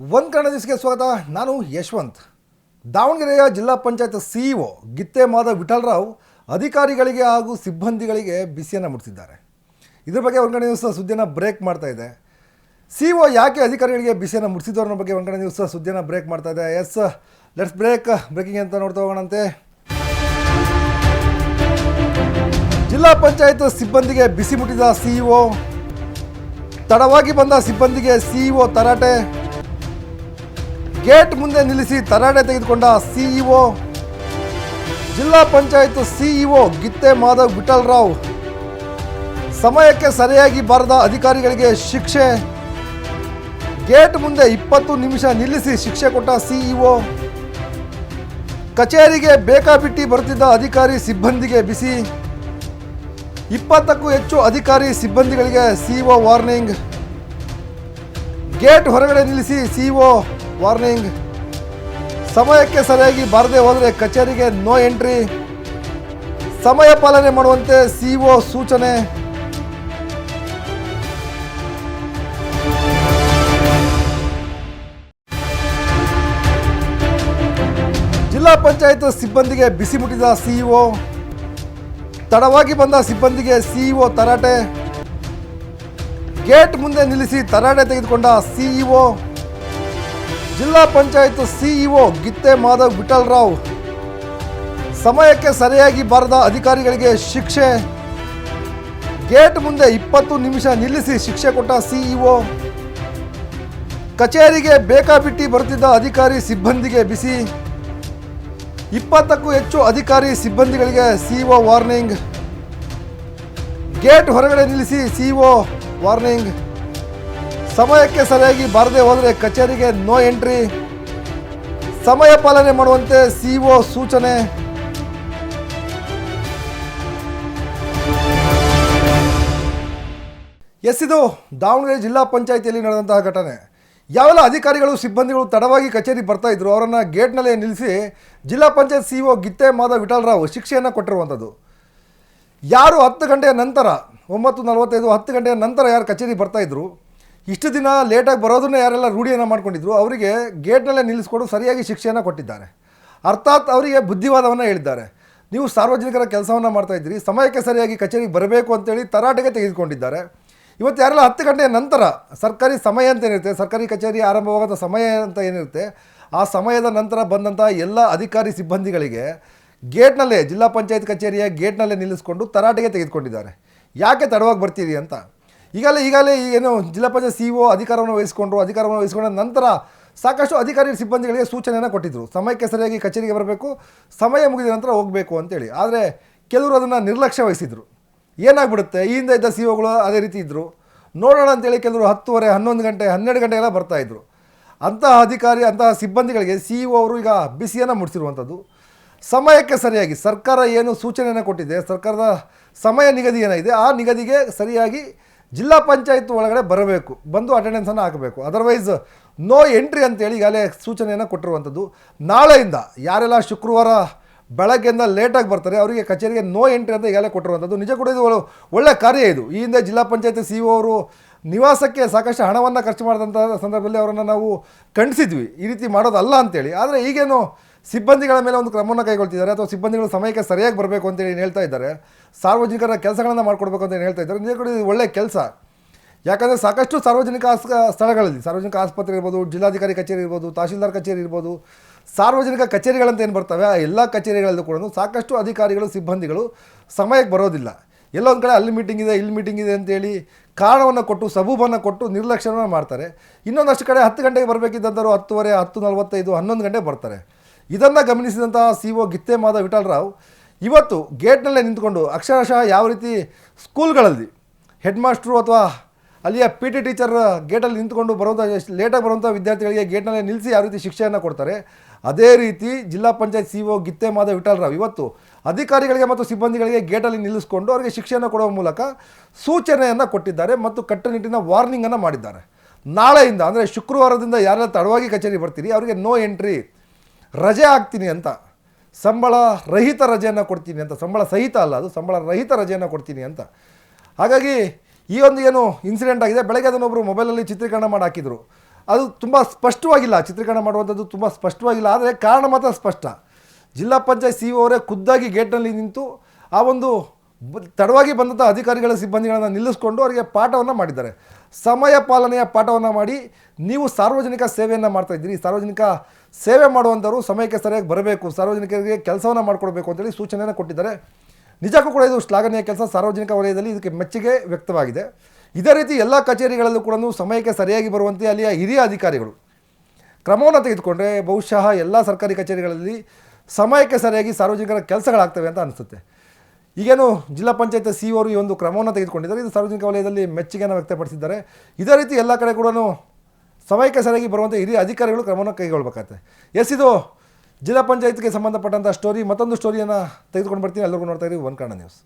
ಒಂದು ಕನ್ನಡ ದಿವಸಕ್ಕೆ ಸ್ವಾಗತ. ನಾನು ಯಶವಂತ್. ದಾವಣಗೆರೆಯ ಜಿಲ್ಲಾ ಪಂಚಾಯತ್ ಸಿಇಒ ಗಿತ್ತೆ ಮಾದ ವಿಠಲರಾವ್ ಅಧಿಕಾರಿಗಳಿಗೆ ಹಾಗೂ ಸಿಬ್ಬಂದಿಗಳಿಗೆ ಬಿಸಿಯನ್ನು ಮುಟ್ಟಿಸಿದ್ದಾರೆ. ಇದ್ರ ಬಗ್ಗೆ ಒಂದು ಕನ್ನಡ ದಿವಸ ಸುದ್ದಿಯನ್ನು ಬ್ರೇಕ್ ಮಾಡ್ತಾ ಇದೆ. ಸಿಇಒ ಯಾಕೆ ಅಧಿಕಾರಿಗಳಿಗೆ ಬಿಸಿಯನ್ನು ಮುಟ್ಟಿಸಿದ್ರು ಅನ್ನೋ ಬಗ್ಗೆ ಒಂದು ನ್ಯೂಸ್ ಸುದ್ದಿಯನ್ನು ಬ್ರೇಕ್ ಮಾಡ್ತಾ ಇದೆ. S, let's break. ಬ್ರೇಕಿಂಗ್ ಅಂತ ನೋಡ್ತಾ ಹೋಗೋಣಂತೆ. ಜಿಲ್ಲಾ ಪಂಚಾಯತ್ ಸಿಬ್ಬಂದಿಗೆ ಬಿಸಿ ಮುಟ್ಟಿದ ಸಿಇಒ, ತಡವಾಗಿ ಬಂದ ಸಿಬ್ಬಂದಿಗೆ ಸಿಇಒ ತರಾಟೆ. ಗೇಟ್ ಮುಂದೆ ನಿಲ್ಲಿಸಿ ತರಾಟೆ ತೆಗೆದುಕೊಂಡ ಸಿಇಒ ಜಿಲ್ಲಾ ಪಂಚಾಯತ್ ಸಿಇಒ ಗಿತ್ತೆ ಮಾಧವ್ ವಿಠಲರಾವ್ ಸಮಯಕ್ಕೆ ಸರಿಯಾಗಿ ಬಾರದ ಅಧಿಕಾರಿಗಳಿಗೆ ಶಿಕ್ಷೆ. ಗೇಟ್ ಮುಂದೆ ಇಪ್ಪತ್ತು ನಿಮಿಷ ನಿಲ್ಲಿಸಿ ಶಿಕ್ಷೆ ಕೊಟ್ಟ ಸಿಇಒ ಕಚೇರಿಗೆ ಬೇಕಾಬಿಟ್ಟಿ ಬರುತ್ತಿದ್ದ ಅಧಿಕಾರಿ ಸಿಬ್ಬಂದಿಗೆ ಬಿಸಿ. ಇಪ್ಪತ್ತಕ್ಕೂ ಹೆಚ್ಚು ಅಧಿಕಾರಿ ಸಿಬ್ಬಂದಿಗಳಿಗೆ ಸಿಇಒ ವಾರ್ನಿಂಗ್. ಗೇಟ್ ಹೊರಗಡೆ ನಿಲ್ಲಿಸಿ ಸಿಇಒ ವಾರ್ನಿಂಗ್. ಸಮಯಕ್ಕೆ ಸರಿಯಾಗಿ ಬಾರದೆ ಹೋದರೆ ಕಚೇರಿಗೆ ನೋ ಎಂಟ್ರಿ. ಸಮಯ ಪಾಲನೆ ಮಾಡುವಂತೆ ಸಿಇಒ ಸೂಚನೆ. ಜಿಲ್ಲಾ ಪಂಚಾಯತ್ ಸಿಬ್ಬಂದಿಗೆ ಬಿಸಿ ಮುಟ್ಟಿದ ಸಿಇಒ ತಡವಾಗಿ ಬಂದ ಸಿಬ್ಬಂದಿಗೆ ಸಿಇಒ ತರಾಟೆ. ಗೇಟ್ ಮುಂದೆ ನಿಲ್ಲಿಸಿ ತರಾಟೆ ತೆಗೆದುಕೊಂಡ ಸಿಇಒ ಜಿಲ್ಲಾ ಪಂಚಾಯತ್ ಸಿಇಒ ಗಿತ್ತೆ ಮಾಧವ್ ವಿಠಲರಾವ್. ಸಮಯಕ್ಕೆ ಸರಿಯಾಗಿ ಬಾರದ ಅಧಿಕಾರಿಗಳಿಗೆ ಶಿಕ್ಷೆ. ಗೇಟ್ ಮುಂದೆ ಇಪ್ಪತ್ತು ನಿಮಿಷ ನಿಲ್ಲಿಸಿ ಶಿಕ್ಷೆ ಕೊಟ್ಟ ಸಿಇಒ. ಕಚೇರಿಗೆ ಬೇಕಾಬಿಟ್ಟಿ ಬರುತ್ತಿದ್ದ ಅಧಿಕಾರಿ ಸಿಬ್ಬಂದಿಗೆ ಬಿಸಿ. ಇಪ್ಪತ್ತಕ್ಕೂ ಹೆಚ್ಚು ಅಧಿಕಾರಿ ಸಿಬ್ಬಂದಿಗಳಿಗೆ ಸಿಇಒ ವಾರ್ನಿಂಗ್. ಗೇಟ್ ಹೊರಗಡೆ ನಿಲ್ಲಿಸಿ ಸಿಇಒ ವಾರ್ನಿಂಗ್. ಸಮಯಕ್ಕೆ ಸರಿಯಾಗಿ ಬಾರದೆ ಹೋದರೆ ಕಚೇರಿಗೆ ನೋ ಎಂಟ್ರಿ. ಸಮಯ ಪಾಲನೆ ಮಾಡುವಂತೆ ಸಿಇಒ ಸೂಚನೆ. ಎಸ್, ಇದು ದಾವಣಗೆರೆ ಜಿಲ್ಲಾ ಪಂಚಾಯಿತಿಯಲ್ಲಿ ನಡೆದಂತಹ ಘಟನೆ. ಯಾವೆಲ್ಲ ಅಧಿಕಾರಿಗಳು, ಸಿಬ್ಬಂದಿಗಳು ತಡವಾಗಿ ಕಚೇರಿ ಬರ್ತಾ ಇದ್ರು, ಅವರನ್ನು ಗೇಟ್ನಲ್ಲೇ ನಿಲ್ಲಿಸಿ ಜಿಲ್ಲಾ ಪಂಚಾಯತ್ ಸಿಇಒ ಗಿತ್ತೆ ಮಾಧವ್ ವಿಠಲರಾವ್ ಶಿಕ್ಷೆಯನ್ನು ಕೊಟ್ಟಿರುವಂಥದ್ದು ಯಾರು ಹತ್ತು ಗಂಟೆಯ ನಂತರ, ಒಂಬತ್ತು ನಲವತ್ತೈದು ಹತ್ತು ಗಂಟೆಯ ನಂತರ ಯಾರು ಕಚೇರಿ ಬರ್ತಾ ಇದ್ರು ಇಷ್ಟು ದಿನ ಲೇಟಾಗಿ ಬರೋದನ್ನ ಯಾರೆಲ್ಲ ರೂಢಿಯನ್ನು ಮಾಡ್ಕೊಂಡಿದ್ರು, ಅವರಿಗೆ ಗೇಟ್ನಲ್ಲೇ ನಿಲ್ಲಿಸ್ಕೊಂಡು ಸರಿಯಾಗಿ ಶಿಕ್ಷೆಯನ್ನು ಕೊಟ್ಟಿದ್ದಾರೆ. ಅರ್ಥಾತ್ ಅವರಿಗೆ ಬುದ್ಧಿವಾದವನ್ನು ಹೇಳಿದ್ದಾರೆ. ನೀವು ಸಾರ್ವಜನಿಕರ ಕೆಲಸವನ್ನು ಮಾಡ್ತಾ ಇದ್ದೀರಿ, ಸಮಯಕ್ಕೆ ಸರಿಯಾಗಿ ಕಚೇರಿಗೆ ಬರಬೇಕು ಅಂತೇಳಿ ತರಾಟೆಗೆ ತೆಗೆದುಕೊಂಡಿದ್ದಾರೆ. ಇವತ್ತು ಯಾರೆಲ್ಲ ಹತ್ತು ಗಂಟೆಯ ನಂತರ ಸರ್ಕಾರಿ ಸಮಯ ಅಂತ ಏನಿರುತ್ತೆ, ಸರ್ಕಾರಿ ಕಚೇರಿ ಆರಂಭವಾದ ಸಮಯ ಅಂತ ಏನಿರುತ್ತೆ, ಆ ಸಮಯದ ನಂತರ ಬಂದಂಥ ಎಲ್ಲ ಅಧಿಕಾರಿ ಸಿಬ್ಬಂದಿಗಳಿಗೆ ಗೇಟ್ನಲ್ಲೇ, ಜಿಲ್ಲಾ ಪಂಚಾಯತ್ ಕಚೇರಿಯ ಗೇಟ್ನಲ್ಲೇ ನಿಲ್ಲಿಸ್ಕೊಂಡು ತರಾಟೆಗೆ ತೆಗೆದುಕೊಂಡಿದ್ದಾರೆ. ಯಾಕೆ ತಡವಾಗಿ ಬರ್ತೀರಿ ಅಂತ? ಈಗಲೇ ಈಗಲೇ ಏನು ಜಿಲ್ಲಾ ಪಂಚಾಯತ್ ಸಿ ಒ ಅಧಿಕಾರವನ್ನು ವಹಿಸಿಕೊಂಡ್ರು, ಅಧಿಕಾರವನ್ನು ವಹಿಸಿಕೊಂಡ ನಂತರ ಸಾಕಷ್ಟು ಅಧಿಕಾರಿ ಸಿಬ್ಬಂದಿಗಳಿಗೆ ಸೂಚನೆಯನ್ನು ಕೊಟ್ಟಿದ್ದರು ಸಮಯಕ್ಕೆ ಸರಿಯಾಗಿ ಕಚೇರಿಗೆ ಬರಬೇಕು, ಸಮಯ ಮುಗಿದ ನಂತರ ಹೋಗಬೇಕು ಅಂತೇಳಿ. ಆದರೆ ಕೆಲವರು ಅದನ್ನು ನಿರ್ಲಕ್ಷ್ಯ ವಹಿಸಿದರು. ಏನಾಗ್ಬಿಡುತ್ತೆ? ಈ ಹಿಂದೆ ಇದ್ದ ಸಿ ಒಗಳು ಅದೇ ರೀತಿ ಇದ್ದರು ನೋಡೋಣ ಅಂತೇಳಿ ಕೆಲವರು ಹತ್ತುವರೆ, ಹನ್ನೊಂದು ಗಂಟೆ, ಹನ್ನೆರಡು ಗಂಟೆಗೆಲ್ಲ ಬರ್ತಾಯಿದ್ರು ಅಂತಹ ಅಧಿಕಾರಿ, ಅಂತಹ ಸಿಬ್ಬಂದಿಗಳಿಗೆ ಸಿ ಇ ಅವರು ಈಗ ಬಿಸಿಯನ್ನು ಮುಟ್ಟಿಸಿರುವಂಥದ್ದು ಸಮಯಕ್ಕೆ ಸರಿಯಾಗಿ ಸರ್ಕಾರ ಏನು ಸೂಚನೆಯನ್ನು ಕೊಟ್ಟಿದೆ, ಸರ್ಕಾರದ ಸಮಯ ನಿಗದಿ ಏನಿದೆ ಆ ನಿಗದಿಗೆ ಸರಿಯಾಗಿ ಜಿಲ್ಲಾ ಪಂಚಾಯತ್ ಒಳಗಡೆ ಬರಬೇಕು, ಬಂದು ಅಟೆಂಡೆನ್ಸನ್ನು ಹಾಕಬೇಕು. ಅದರ್ವೈಸ್ ನೋ ಎಂಟ್ರಿ ಅಂತೇಳಿ ಈಗಾಗಲೇ ಸೂಚನೆಯನ್ನು ಕೊಟ್ಟಿರುವಂಥದ್ದು. ನಾಳೆಯಿಂದ ಯಾರೆಲ್ಲ ಶುಕ್ರವಾರ ಬೆಳಗ್ಗೆಯಿಂದ ಲೇಟಾಗಿ ಬರ್ತಾರೆ, ಅವರಿಗೆ ಕಚೇರಿಗೆ ನೋ ಎಂಟ್ರಿ ಅಂತ ಈಗಾಗಲೇ ಕೊಟ್ಟಿರುವಂಥದ್ದು. ನಿಜ ಕೂಡ ಇದು ಒಳ್ಳೆ- ಕಾರ್ಯ ಇದು. ಈ ಹಿಂದೆ ಜಿಲ್ಲಾ ಪಂಚಾಯತ್ ಸಿ ಅವರು ನಿವಾಸಕ್ಕೆ ಸಾಕಷ್ಟು ಹಣವನ್ನು ಖರ್ಚು ಮಾಡಿದಂಥ ಸಂದರ್ಭದಲ್ಲಿ ಅವರನ್ನು ನಾವು ಖಂಡಿಸಿದ್ವಿ. ಈ ರೀತಿ ಮಾಡೋದಲ್ಲ ಅಂತೇಳಿ. ಆದರೆ ಈಗೇನು ಸಿಬ್ಬಂದಿಗಳ ಮೇಲೆ ಒಂದು ಕ್ರಮವನ್ನು ಕೈಗೊಳ್ತಿದ್ದಾರೆ ಅಥವಾ ಸಿಬ್ಬಂದಿಗಳು ಸಮಯಕ್ಕೆ ಸರಿಯಾಗಿ ಬರಬೇಕು ಅಂತೇಳಿ ಹೇಳ್ತಾ ಇದ್ದಾರೆ? ಸಾರ್ವಜನಿಕರ ಕೆಲಸಗಳನ್ನು ಮಾಡಿಕೊಡ್ಬೇಕು ಅಂತ ಹೇಳ್ತಾ ಇದ್ದಾರೆ? ನಿಜ ಕೂಡ ಇದು ಒಳ್ಳೆ ಕೆಲಸ. ಯಾಕಂದರೆ ಸಾಕಷ್ಟು ಸಾರ್ವಜನಿಕ ಆಸ್, ಸ್ಥಳಗಳಲ್ಲಿ, ಸಾರ್ವಜನಿಕ ಆಸ್ಪತ್ರೆ ಇರ್ಬೋದು, ಜಿಲ್ಲಾಧಿಕಾರಿ ಕಚೇರಿ ಇರ್ಬೋದು, ತಹಶೀಲ್ದಾರ್ ಕಚೇರಿ ಇರ್ಬೋದು, ಸಾರ್ವಜನಿಕ ಕಚೇರಿಗಳಂತ ಏನು ಬರ್ತವೆ? ಆ ಎಲ್ಲ ಕಚೇರಿಗಳಲ್ಲೂ ಕೂಡ ಸಾಕಷ್ಟು ಅಧಿಕಾರಿಗಳು, ಸಿಬ್ಬಂದಿಗಳು ಸಮಯಕ್ಕೆ ಬರೋದಿಲ್ಲ. ಎಲ್ಲೋ ಒಂದು ಕಡೆ ಅಲ್ಲಿ ಮೀಟಿಂಗ್ ಇದೆ, ಇಲ್ಲಿ ಮೀಟಿಂಗ್ ಇದೆ ಅಂತೇಳಿ ಕಾರಣವನ್ನು ಕೊಟ್ಟು, ಸಬೂಬನ್ನು ಕೊಟ್ಟು ನಿರ್ಲಕ್ಷ್ಯವನ್ನು ಮಾಡ್ತಾರೆ. ಇನ್ನೊಂದಷ್ಟು ಕಡೆ ಹತ್ತು ಗಂಟೆಗೆ ಬರಬೇಕಿದ್ದಂಥವ್ರು ಹತ್ತುವರೆ, ಹತ್ತು ನಲವತ್ತೈದು, ಹನ್ನೊಂದು ಗಂಟೆ ಬರ್ತಾರೆ. ಇದನ್ನು ಗಮನಿಸಿದಂತಹ ಸಿ ಒ ಗಿತ್ತೆ ಮಾಧವ್ ವಿಠಲರಾವ್ ಇವತ್ತು ಗೇಟ್ನಲ್ಲೇ ನಿಂತ್ಕೊಂಡು ಅಕ್ಷರಶಃ ಯಾವ ರೀತಿ ಸ್ಕೂಲ್ಗಳಲ್ಲಿ ಹೆಡ್ ಮಾಸ್ಟ್ರು ಅಥವಾ ಅಲ್ಲಿಯ ಪಿ ಟಿ ಟೀಚರ್ ಗೇಟಲ್ಲಿ ನಿಂತ್ಕೊಂಡು ಬರುವಂಥ ಲೇಟಾಗಿ ಬರುವಂಥ ವಿದ್ಯಾರ್ಥಿಗಳಿಗೆ ಗೇಟ್ನಲ್ಲೇ ನಿಲ್ಲಿಸಿ ಯಾವ ರೀತಿ ಶಿಕ್ಷೆಯನ್ನು ಕೊಡ್ತಾರೆ, ಅದೇ ರೀತಿ ಜಿಲ್ಲಾ ಪಂಚಾಯತ್ ಸಿ ಒ ಗಿತ್ತೆ ಮಾಧವ್ ವಿಠಲರಾವ್ ಇವತ್ತು ಅಧಿಕಾರಿಗಳಿಗೆ ಮತ್ತು ಸಿಬ್ಬಂದಿಗಳಿಗೆ ಗೇಟಲ್ಲಿ ನಿಲ್ಲಿಸ್ಕೊಂಡು ಅವರಿಗೆ ಶಿಕ್ಷೆಯನ್ನು ಕೊಡುವ ಮೂಲಕ ಸೂಚನೆಯನ್ನು ಕೊಟ್ಟಿದ್ದಾರೆ ಮತ್ತು ಕಟ್ಟುನಿಟ್ಟಿನ ವಾರ್ನಿಂಗನ್ನು ಮಾಡಿದ್ದಾರೆ. ನಾಳೆಯಿಂದ ಅಂದರೆ ಶುಕ್ರವಾರದಿಂದ ಯಾರೆಲ್ಲ ತಡವಾಗಿ ಕಚೇರಿ ಬರ್ತೀರಿ, ಅವರಿಗೆ ನೋ ಎಂಟ್ರಿ ರಜೆ ಹಾಕ್ತೀನಿ ಅಂತ. ಸಂಬಳ ರಹಿತ ರಜೆಯನ್ನು ಕೊಡ್ತೀನಿ ಅಂತ. ಸಂಬಳ ಸಹಿತ ಅಲ್ಲ ಅದು, ಸಂಬಳ ರಹಿತ ರಜೆಯನ್ನು ಕೊಡ್ತೀನಿ ಅಂತ. ಹಾಗಾಗಿ ಈ ಒಂದು ಏನು ಇನ್ಸಿಡೆಂಟ್ ಆಗಿದೆ, ಬೆಳಗ್ಗೆ ಅದನ್ನೊಬ್ಬರು ಮೊಬೈಲಲ್ಲಿ ಚಿತ್ರೀಕರಣ ಮಾಡಿ ಹಾಕಿದರು. ಅದು ತುಂಬ ಸ್ಪಷ್ಟವಾಗಿಲ್ಲ, ಚಿತ್ರೀಕರಣ ಮಾಡುವಂಥದ್ದು ತುಂಬ ಸ್ಪಷ್ಟವಾಗಿಲ್ಲ, ಆದರೆ ಕಾರಣ ಮಾತ್ರ ಸ್ಪಷ್ಟ. ಜಿಲ್ಲಾ ಪಂಚಾಯತ್ ಸಿ ಅವರೇ ಖುದ್ದಾಗಿ ಗೇಟ್ನಲ್ಲಿ ನಿಂತು ಆ ಒಂದು ತಡವಾಗಿ ಬಂದಂಥ ಅಧಿಕಾರಿಗಳ ಸಿಬ್ಬಂದಿಗಳನ್ನು ನಿಲ್ಲಿಸ್ಕೊಂಡು ಅವರಿಗೆ ಪಾಠವನ್ನು ಮಾಡಿದ್ದಾರೆ. ಸಮಯ ಪಾಲನೆಯ ಪಾಠವನ್ನು ಮಾಡಿ ನೀವು ಸಾರ್ವಜನಿಕ ಸೇವೆಯನ್ನು ಮಾಡ್ತಾ ಇದ್ದೀರಿ. ಸಾರ್ವಜನಿಕ ಸೇವೆ ಮಾಡುವಂಥವ್ರು ಸಮಯಕ್ಕೆ ಸರಿಯಾಗಿ ಬರಬೇಕು. ಸಾರ್ವಜನಿಕರಿಗೆ ಕೆಲಸವನ್ನು ಮಾಡಿಕೊಡ್ಬೇಕು ಅಂತೇಳಿ ಸೂಚನೆಯನ್ನು ಕೊಟ್ಟಿದ್ದಾರೆ. ನಿಜಕ್ಕೂ ಕೂಡ ಇದು ಶ್ಲಾಘನೀಯ ಕೆಲಸ. ಸಾರ್ವಜನಿಕ ವಲಯದಲ್ಲಿ ಇದಕ್ಕೆ ಮೆಚ್ಚುಗೆ ವ್ಯಕ್ತವಾಗಿದೆ. ಇದೇ ರೀತಿ ಎಲ್ಲ ಕಚೇರಿಗಳಲ್ಲೂ ಕೂಡ ಸಮಯಕ್ಕೆ ಸರಿಯಾಗಿ ಬರುವಂತೆ ಅಲ್ಲಿಯ ಹಿರಿಯ ಅಧಿಕಾರಿಗಳು ಕ್ರಮವನ್ನು ತೆಗೆದುಕೊಂಡ್ರೆ ಬಹುಶಃ ಎಲ್ಲ ಸರ್ಕಾರಿ ಕಚೇರಿಗಳಲ್ಲಿ ಸಮಯಕ್ಕೆ ಸರಿಯಾಗಿ ಸಾರ್ವಜನಿಕರ ಕೆಲಸಗಳಾಗ್ತವೆ ಅಂತ ಅನಿಸುತ್ತೆ. ಈಗೇನು ಜಿಲ್ಲಾ ಪಂಚಾಯತ್ ಸಿ ಅವರು ಈ ಒಂದು ಕ್ರಮವನ್ನು ತೆಗೆದುಕೊಂಡಿದ್ದಾರೆ. ಇದು ಸಾರ್ವಜನಿಕ ವಲಯದಲ್ಲಿ ಮೆಚ್ಚುಗೆಯನ್ನು ವ್ಯಕ್ತಪಡಿಸಿದ್ದಾರೆ. ಇದೇ ರೀತಿ ಎಲ್ಲ ಕಡೆ ಕೂಡ ಸಮಯಕ್ಕೆ ಸರಿಯಾಗಿ ಬರುವಂಥ ಹಿರಿಯ ಅಧಿಕಾರಿಗಳು ಕ್ರಮವನ್ನು ಕೈಗೊಳ್ಬೇಕಾಗತ್ತೆ ಎಸ್, ಇದು ಜಿಲ್ಲಾ ಪಂಚಾಯತ್ಗೆ ಸಂಬಂಧಪಟ್ಟಂಥ ಸ್ಟೋರಿ ಮತ್ತೊಂದು ಸ್ಟೋರಿಯನ್ನು ತೆಗೆದುಕೊಂಡು ಬರ್ತೀನಿ. ಎಲ್ಲರಿಗೂ ನೋಡ್ತಾ ಇದ್ದೀವಿ ಒನ್ ಕನ್ನಡ ನ್ಯೂಸ್